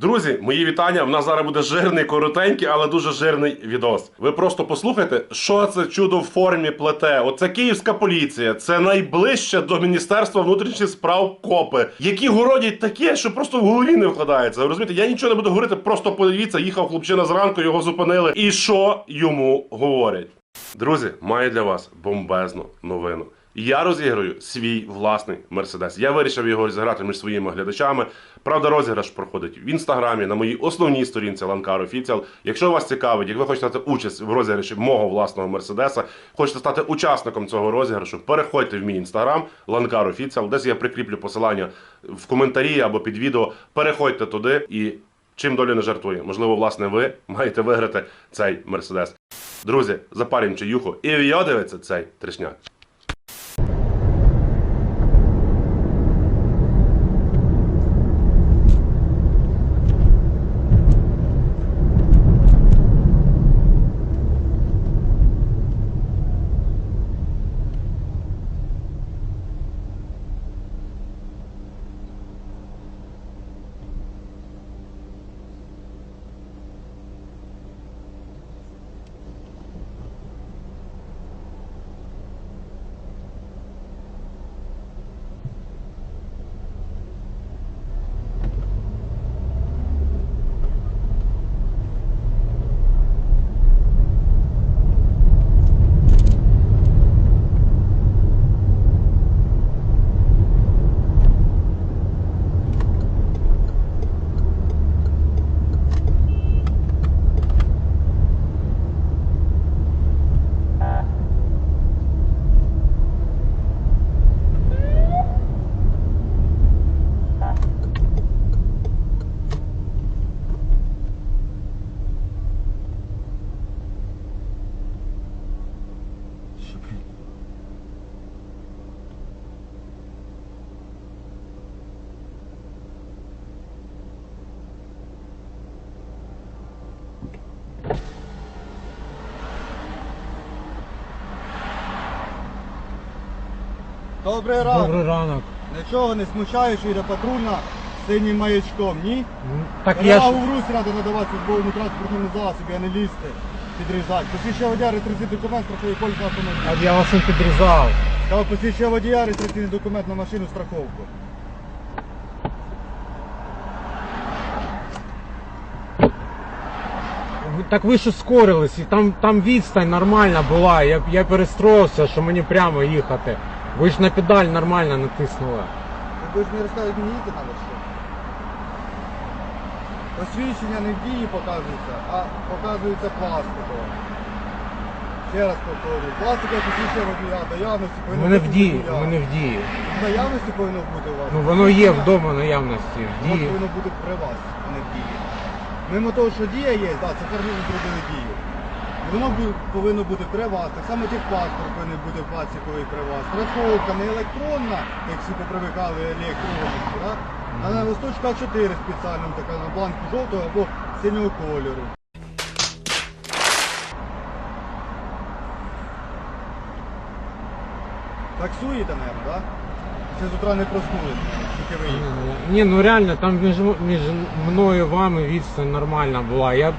Друзі, мої вітання. В нас зараз буде жирний, коротенький, але дуже жирний відос. Ви просто послухайте, що це чудо в формі плете. Оце київська поліція. Це найближче до Міністерства внутрішніх справ копи, які городять таке, що просто в голові не вкладається. Ви розумієте, я нічого не буду говорити, просто подивіться, їхав хлопчина зранку, його зупинили. І що йому говорять? Друзі, маю для вас бомбезну новину. Я розіграю свій власний мерседес. Я вирішив його розіграти між своїми глядачами. Правда, розіграш проходить в інстаграмі на моїй основній сторінці Ланкар Офіціал. Якщо вас цікавить, як ви хочете стати участь в розіграші мого власного мерседеса, хочете стати учасником цього розіграшу, переходьте в мій інстаграм Ланкар Офіціал. Десь я прикріплю посилання в коментарі або під відео. Переходьте туди і чим доля не жартує. Можливо, власне, ви маєте виграти цей мерседес. Друзі, запарім чаюху і вйодивиться цей тришняк. Добрий ранок. Добрий ранок. Нічого не смущає, що йде патрульна з синім маячком, ні? М, Так я ж... Перевагу в Русь треба надавати службовому транспортному засобі, а не лізти, підрізати. Посвідчення водія, реєстраційний документ, страховий поліс на автомобіль. А Я вас не підрізав. Сказав, посвідчення водія, реєстраційний документ на машину, страховку. Ви- Так ви ж скорились, і там, там відстань нормальна була. Я, я перестроївся, що мені прямо їхати. Ви ж на педаль нормально натиснули. Ви ж не розказують, мені їхати треба що? Посвідчення не в дії показується, а показується пластикове. Ще раз повторюю, пластикове посвідчення водія, наявності повинно мене в бути дії, водія. в дії. Наявності повинно бути у вас. Ну воно є вдома наявності. В Воно дії. повинно бути при вас, а не в дії. Мимо того, що дія є, так, це карміни зробили дію. Воно повинно бути при вас. Так само техпаспорт повинен бути пластиковий при вас. Страховка не електронна, як всі попривикали електронні, так? а на листочка 4 спеціальному, така на бланку жовтого або синього кольору. Таксуєте, мабуть, так? Ще з утра не проснулися, тільки ви їхали. Ні, ну реально, там між, між мною і вами відстань нормальна була. Я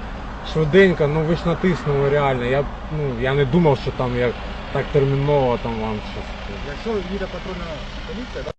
швиденько, ну ви ж натиснули реально. Я ну, я не думав, що там як так терміново там вам щось. Якщо їде патрульна поліція,